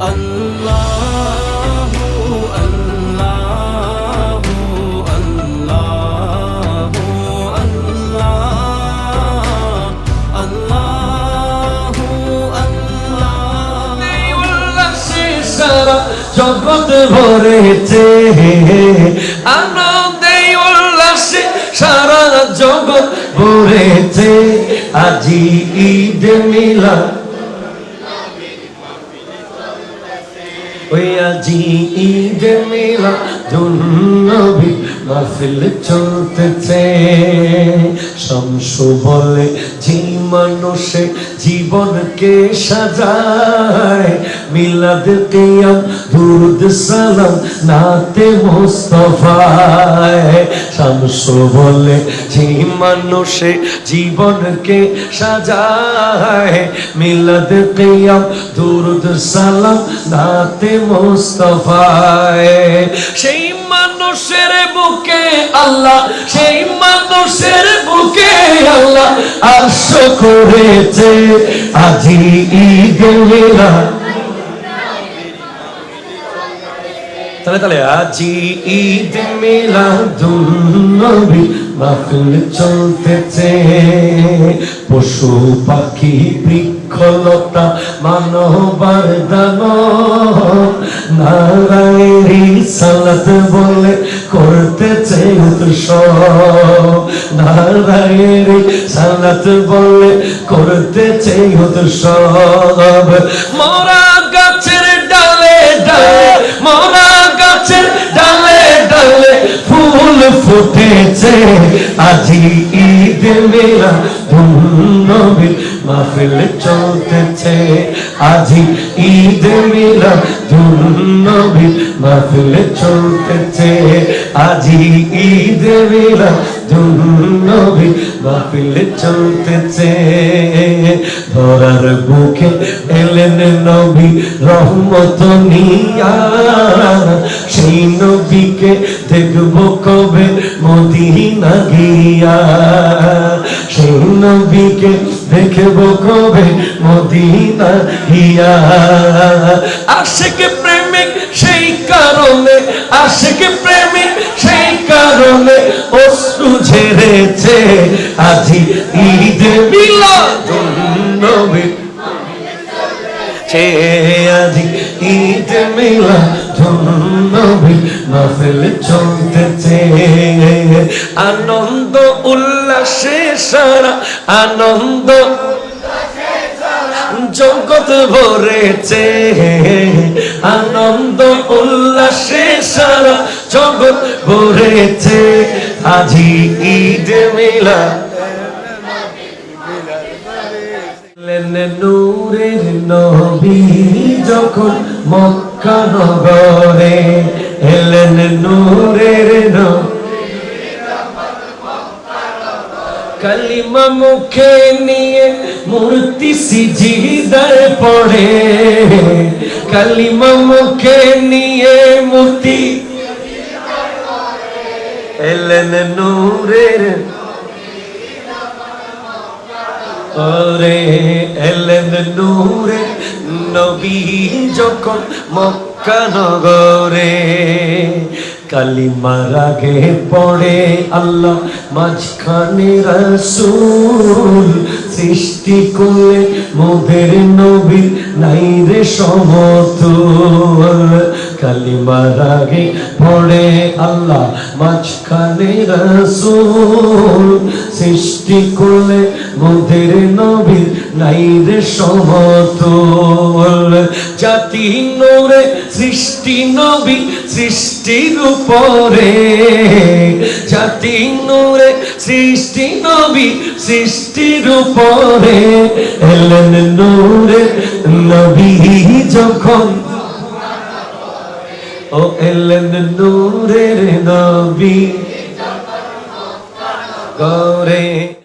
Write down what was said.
আল্লাহু আল্লাহু আল্লাহু আল্লাহ আল্লাহু আল্লাহ জগৎ ভরেছে আনন্দে উল্লাসে সারা জগৎ ভরেছে আজি ঈদ মিলা ওই আজি ঈদ মিলা দুনবী মাহফিল চলতেছে। শামসু বলে যে মানুষে জীবনকে সাজায়, মিলাদ কিয়াম, দুরুদ সালাম, নাতে মুস্তফায়। শামসু বলে যে মানুষে জীবনকে সাজায়, মিলাদ কিয়াম, দুরুদ সালাম, নাতে মুস্তফায়। সেই মানুষের বুকে আল্লাহ, সেই মানুষের বুকে আল্লাহ আশ করেছে। আজি মিলাদ। তাহলে তাহলে আজি ঈদ মাহফিল চলতেছে। পশু পাখি বৃক্ষলতা মানবার দান নারায়ণী সালাত বলে করতেছে উৎসব নারায়ণী সালাত বলে করতেছে উৎসব মরা গাছের ডালে ডালে, মরা গাছের ডালে ডালে ফুল ফুটেছে। আজি ঈদ মেলা ধুনবীর মাহফিল চলতেছে। আজি ঈদ মেলা আজি ঈদ মেলা ধুনবীর মাহফিল চলতেছে। ধরার বুকে এলেন নবী রহমত নিয়া। সেই নবীকে দেখব কবে মদিনা গিয়া। সেই নবীকে দেখব কবে মদিনা গিয়া আশেক প্রেমিক সেই কারণে, আশেক প্রেমিক সেই কারণে অশ্রু ঝেড়েছে। আজি ঈদ মিলাদুন নবী। আজি ঈদ মিলা ধন্যবী মাহফিল চলতেছে। আনন্দ উল্লাসে সারা আনন্দ ভরেছে। আনন্দ উল্লাসে সারা জগৎ ভরেছে। আজি ঈদ মিলা নূরের নবী যখন মক্কা নগরে এলেন নূরের নবী কালিমা মুখে নিয়ে মূর্তি সিজিদার পড়ে। কালিমা মুখে নিয়ে মূর্তি এলেন নূরের। ওরে এলেন নূরে নবী যখন মক্কা নগরে। কালিমার আগে পড়ে আল্লাহ, মাঝখানে রসুল সৃষ্টি করলে মোদের নবী নাই রে সমতুল। কালিমার আগে পড়ে আল্লাহ, মাঝখানে রসুল সৃষ্টি করলে মোদের নবী নাই রে সমতুল। জাতি নোরে, সৃষ্টি নবী সৃষ্টির উপরে জাতি নোরে, সৃষ্টি নবী সৃষ্টির উপরে এলেন নূরে নবী যখন। ও এলেন নূরের নবী। গরে